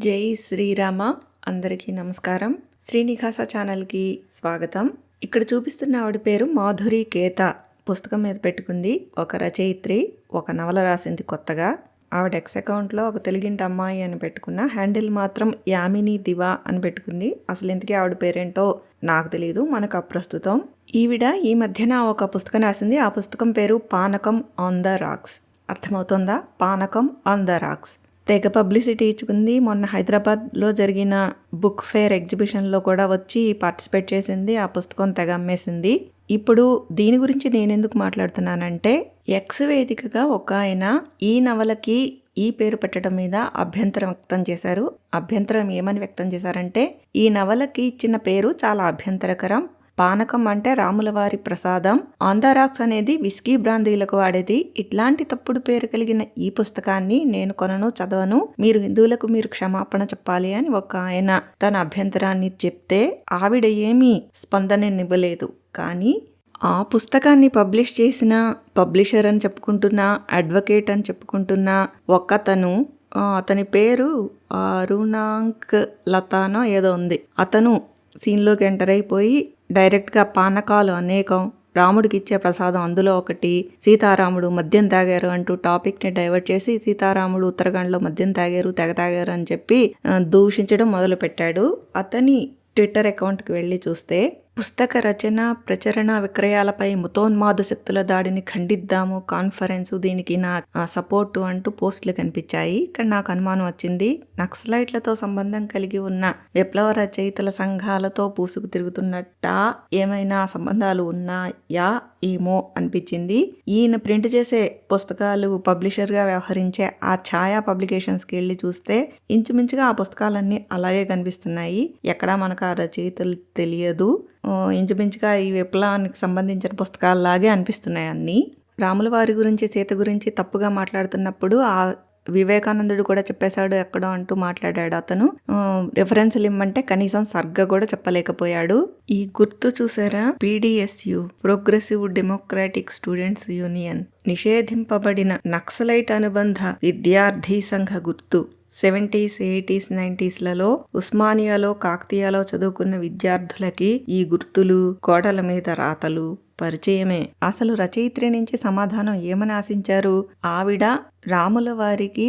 జై శ్రీరామ. అందరికీ నమస్కారం. శ్రీనివాస ఛానల్కి స్వాగతం. ఇక్కడ చూపిస్తున్న ఆవిడ పేరు మాధురి కేత. పుస్తకం మీద పెట్టుకుంది. ఒక రచయిత్రి ఒక నవల రాసింది కొత్తగా. ఆవిడ ఎక్స్ అకౌంట్లో ఒక తెలుగింటి అమ్మాయి అని పెట్టుకున్న హ్యాండిల్ మాత్రం యామిని దివా అని పెట్టుకుంది. అసలు ఇంతకీ ఆవిడ పేరేంటో నాకు తెలియదు మనకు అప్రస్తుతం. ఈవిడ ఈ మధ్యన ఒక పుస్తకం రాసింది. ఆ పుస్తకం పేరు పానకం ఆన్ ద రాక్స్. అర్థమవుతుందా? పానకం ఆన్ ద రాక్స్. తెగ పబ్లిసిటీ ఇచ్చుకుంది. మొన్న హైదరాబాద్లో జరిగిన బుక్ ఫేర్ ఎగ్జిబిషన్లో కూడా వచ్చి పార్టిసిపేట్ చేసింది. ఆ పుస్తకం తెగ అమ్మేసింది. ఇప్పుడు దీని గురించి నేను ఎందుకు మాట్లాడుతున్నానంటే ఎక్స్ వేదికగా ఒక ఆయన ఈ నవలకి ఈ పేరు పెట్టడం మీద అభ్యంతరం వ్యక్తం చేశారు. అభ్యంతరం ఏమని వ్యక్తం చేశారంటే ఈ నవలకి ఇచ్చిన పేరు చాలా అభ్యంతరకరం. పానకం అంటే రాములవారి ప్రసాదం. ఆంధారాక్స్ అనేది విస్కీ బ్రాందీలకు వాడేది. ఇట్లాంటి తప్పుడు పేరు కలిగిన ఈ పుస్తకాన్ని నేను కొనను చదవను. మీరు హిందువులకు మీరు క్షమాపణ చెప్పాలి అని ఒక ఆయన తన అభ్యంతరాన్ని చెప్తే ఆవిడ ఏమీ స్పందననివ్వలేదు. కానీ ఆ పుస్తకాన్ని పబ్లిష్ చేసిన పబ్లిషర్ అని చెప్పుకుంటున్న అడ్వకేట్ అని చెప్పుకుంటున్న ఒక్కతను అతని పేరు అరుణాంక్ లతానో ఏదో ఉంది. అతను సీన్లోకి ఎంటర్ అయిపోయి డైరెక్ట్గా పానకాలు అనేకం రాముడికి ఇచ్చే ప్రసాదం అందులో ఒకటి సీతారాముడు మద్యం తాగారు అంటూ టాపిక్ని డైవర్ట్ చేసి సీతారాముడు ఉత్తరాఖండ్లో మద్యం తాగారు తెగ తాగారు అని చెప్పి దూషించడం మొదలుపెట్టాడు. అతని ట్విట్టర్ అకౌంట్కి వెళ్ళి చూస్తే పుస్తక రచన ప్రచరణ విక్రయాలపై ముతోన్మాద శక్తుల దాడిని ఖండిద్దాము కాన్ఫరెన్స్ దీనికి నా సపోర్టు అంటూ పోస్టులు కనిపించాయి. ఇక్కడ నాకు అనుమానం వచ్చింది. నక్సలైట్లతో సంబంధం కలిగి ఉన్న విప్లవ రచయితల సంఘాలతో పూసుకు తిరుగుతున్నట్ట ఏమైనా సంబంధాలు ఉన్నాయా? ఏమో అనిపించింది. ఈయన ప్రింట్ చేసే పుస్తకాలు పబ్లిషర్గా వ్యవహరించే ఆ ఛాయా పబ్లికేషన్స్కి వెళ్ళి చూస్తే ఇంచుమించుగా ఆ పుస్తకాలన్నీ అలాగే కనిపిస్తున్నాయి. ఎక్కడా మనకు ఆ రచయితలు తెలియదు. ఇంచుమించుగా ఈ విప్లవానికి సంబంధించిన పుస్తకాలలాగే అనిపిస్తున్నాయి అన్నీ. రాముల వారి గురించి సీత గురించి తప్పుగా మాట్లాడుతున్నప్పుడు ఆ వివేకానందుడు కూడా చెప్పేశాడు ఎక్కడో అంటూ మాట్లాడాడు అతను. రిఫరెన్స్లు ఇమ్మంటే కనీసం సర్గ కూడా చెప్పలేకపోయాడు. ఈ గుర్తు చూసారా? PDSU progressive democratic students union నిషేధింపబడిన naxalite అనుబంధ విద్యార్థి సంఘ గుర్తు. సెవెంటీస్ ఎయిటీస్ నైంటీస్లలో ఉస్మానియాలో కాక్తియాలో చదువుకున్న విద్యార్థులకి ఈ గుర్తులు గోడల మీద రాతలు. పరిచయమే. అసలు రచయిత్రి నుంచి సమాధానం ఏమని ఆశించారు? ఆవిడ రాముల వారికి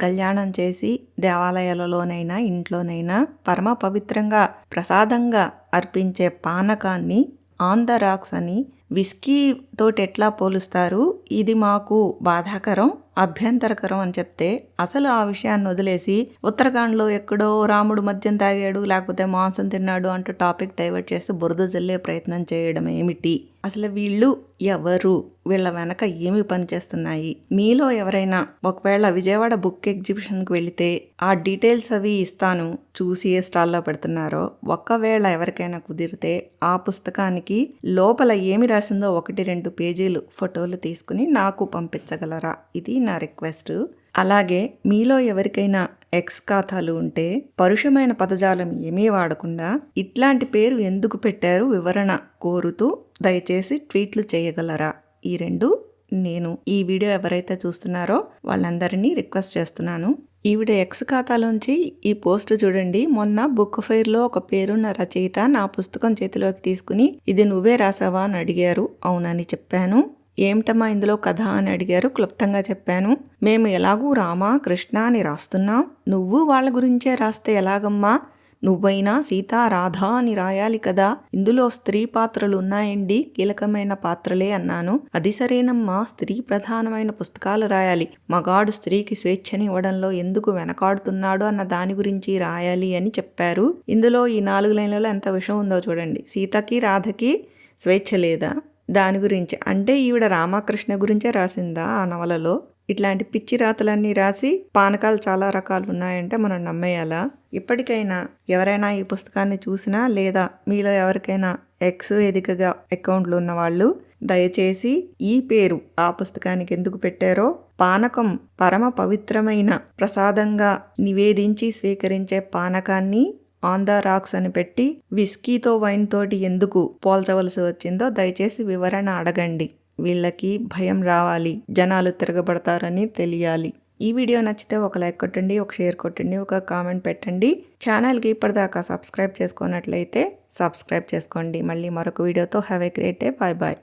కళ్యాణం చేసి దేవాలయాలలోనైనా ఇంట్లోనైనా పరమ పవిత్రంగా ప్రసాదంగా అర్పించే పానకాన్ని ఆన్ ద రాక్స్ అని విస్కీ తోటి ఎట్లా పోలుస్తారు. ఇది మాకు బాధాకరం. అభ్యంతరకరం అని చెప్తే అసలు ఆ విషయాన్ని వదిలేసి ఉత్తరాఖండ్లో ఎక్కడో రాముడు మద్యం తాగాడు లేకపోతే మాంసం తిన్నాడు అంటూ టాపిక్ డైవర్ట్ చేసి బురద జల్లే ప్రయత్నం చేయడం ఏమిటి? అసలు వీళ్ళు ఎవరు? వీళ్ళ వెనక ఏమి పనిచేస్తున్నాయి మీలో ఎవరైనా ఒకవేళ విజయవాడ బుక్ ఎగ్జిబిషన్కి వెళితే ఆ డీటెయిల్స్ అవి ఇస్తాను. చూసి ఏ స్టాల్లో పెడుతున్నారో. ఒకవేళ ఎవరికైనా కుదిరితే ఆ పుస్తకానికి లోపల ఏమి రాసిందో ఒకటి రెండు పేజీలు ఫోటోలు తీసుకుని నాకు పంపించగలరా? ఇది నా రిక్వెస్ట్. అలాగే మీలో ఎవరికైనా ఎక్స్ ఖాతాలు ఉంటే పరుషమైన పదజాలం ఏమీ వాడకుండా ఇట్లాంటి పేరు ఎందుకు పెట్టారు వివరణ కోరుతూ దయచేసి ట్వీట్లు చేయగలరా? ఈ రెండు నేను ఈ వీడియో ఎవరైతే చూస్తున్నారో వాళ్ళందరినీ రిక్వెస్ట్ చేస్తున్నాను. ఈవిడ ఎక్స్ ఖాతాలోంచి ఈ పోస్ట్ చూడండి. మొన్న బుక్ ఫెయిర్లో ఒక పేరున్న రచయిత నా పుస్తకం చేతిలోకి తీసుకుని ఇది నువ్వే రాసావా అని అడిగారు. అవునని చెప్పాను. ఏమిటమ్మా ఇందులో కథ అని అడిగారు. క్లుప్తంగా చెప్పాను. మేము ఎలాగూ రామా కృష్ణ అని రాస్తున్నాం. నువ్వు వాళ్ళ గురించే రాస్తే ఎలాగమ్మా? నువ్వైనా సీతా రాధ అని రాయాలి కదా. ఇందులో స్త్రీ పాత్రలు ఉన్నాయండి. కీలకమైన పాత్రలే అన్నాను. అది సరేనమ్మా. స్త్రీ ప్రధానమైన పుస్తకాలు రాయాలి. మగాడు స్త్రీకి స్వేచ్ఛని ఇవ్వడంలో ఎందుకు వెనకాడుతున్నాడు అన్న దాని గురించి రాయాలి అని చెప్పారు. ఇందులో ఈ నాలుగు లైన్లలో ఎంత విషయం ఉందో చూడండి. సీతకి రాధకి స్వేచ్ఛ లేదా? దాని గురించి. అంటే ఈవిడ రామకృష్ణ గురించే రాసిందా ఆ నవలలో? ఇట్లాంటి పిచ్చి రాతలన్నీ రాసి పానకాలు చాలా రకాలు ఉన్నాయంటే మనం నమ్మేయాలా? ఇప్పటికైనా ఎవరైనా ఈ పుస్తకాన్ని చూసినా లేదా మీలో ఎవరికైనా ఎక్స్ ఎదికగా అకౌంట్లు ఉన్న వాళ్ళు దయచేసి ఈ పేరు ఆ పుస్తకానికి ఎందుకు పెట్టారో పానకం పరమ పవిత్రమైన ప్రసాదంగా నివేదించి స్వీకరించే పానకాన్ని ఆన్ ద రాక్స్ అని పెట్టి విస్కీతో వైన్ తోటి ఎందుకు పోల్చవలసి వచ్చిందో దయచేసి వివరణ అడగండి. వీళ్ళకి భయం రావాలి. జనాలు తిరగబడతారని తెలియాలి. ఈ వీడియో నచ్చితే ఒక లైక్ కొట్టండి ఒక షేర్ కొట్టండి ఒక కామెంట్ పెట్టండి. ఛానల్కి ఇప్పటిదాకా సబ్స్క్రైబ్ చేసుకున్నట్లయితే సబ్స్క్రైబ్ చేసుకోండి. మళ్ళీ మరొక వీడియోతో. Have a great day bye bye